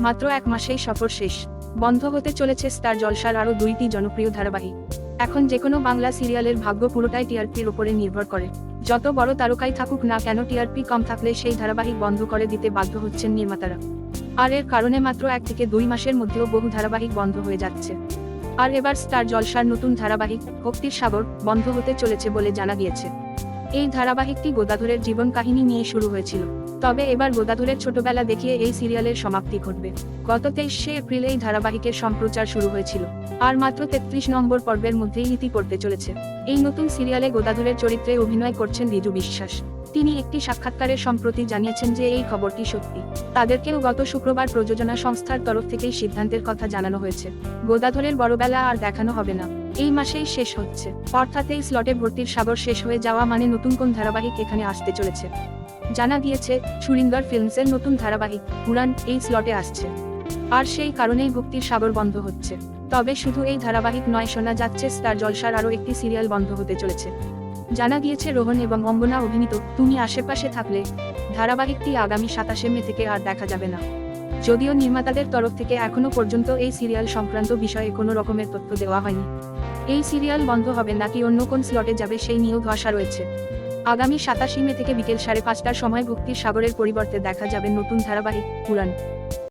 মাত্র এক মাসেই সফর শেষ। বন্ধ হতে চলেছে স্টার জলসার আরও দুইটি জনপ্রিয় ধারাবাহিক। এখন যে কোনো বাংলা সিরিয়ালের ভাগ্য পুরোটাই টিআরপির উপরে নির্ভর করে। যত বড় তারকাই থাকুক না কেন টিআরপি কম থাকলে সেই ধারাবাহিক বন্ধ করে দিতে বাধ্য হচ্ছেন নির্মাতারা। আর এর কারণে মাত্র এক থেকে দুই মাসের মধ্যেও বহু ধারাবাহিক বন্ধ হয়ে যাচ্ছে। আর এবার স্টার জলসার নতুন ধারাবাহিক, ভক্তির সাগর, বন্ধ হতে চলেছে বলে জানা গিয়েছে। এই ধারাবাহিকটি গোদাধরের জীবন কাহিনী নিয়ে শুরু হয়েছিল। তবে এবার গোদাধরের ছোটবেলা দেখিয়ে এই সিরিয়ালের সমাপ্তি ঘটবে। গত তেইশে এপ্রিল এই ধারাবাহিকের সম্প্রচার শুরু হয়েছিল। আর মাত্র তেত্রিশ নম্বর পর্বের মধ্যেই ইতি পড়তে চলেছে। এই নতুন সিরিয়ালে গোদাধরের চরিত্রে অভিনয় করছেন রিজু বিশ্বাস। তিনি একটি সাক্ষাৎকারে সম্প্রতি জানিয়েছেন যে এই খবরটি সত্যি। তাদেরকেও গত শুক্রবার প্রযোজনা সংস্থার তরফ থেকেই সিদ্ধান্তের কথা জানানো হয়েছে। গোদাধরের বড়বেলা আর দেখানো হবে না। এই মাসেই শেষ হচ্ছে। অর্থাৎ এই স্লটে ভর্তির সাগর শেষ হয়ে যাওয়া মানে নতুন কোন ধারাবাহিক এখানে আসতে চলেছে। জানা গিয়েছে সুরিন্দর ফিল্মসের নতুন ধারাবাহিক, উড়ান, এই স্লটে আসছে। আর সেই কারণেই ভক্তির সাগর বন্ধ হচ্ছে। তবে শুধু এই ধারাবাহিক নয়, শোনা যাচ্ছে, স্টার জলসার আরও একটি সিরিয়াল বন্ধ হতে চলেছে। জানা গিয়েছে, রোহন এবং অঙ্গনা অভিনীত, তুমি আশেপাশে থাকলে ধারাবাহিকটি আগামী সাতাশে মে থেকে আর দেখা যাবে না। যদিও নির্মাতাদের তরফ থেকে এখনও পর্যন্ত এই সিরিয়াল সংক্রান্ত বিষয়ে কোনো রকমের তথ্য দেওয়া হয়নি। এই সিরিয়াল বন্ধ হবে নাকি অন্য কোন স্লটে যাবে সেই নিয়েও ধসা রয়েছে। আগামী সাতাশি মে থেকে বিকেল সাড়ে পাঁচটার সময় ভক্তির সাগরের পরিবর্তে দেখা যাবে নতুন ধারাবাহিক পুরাণ।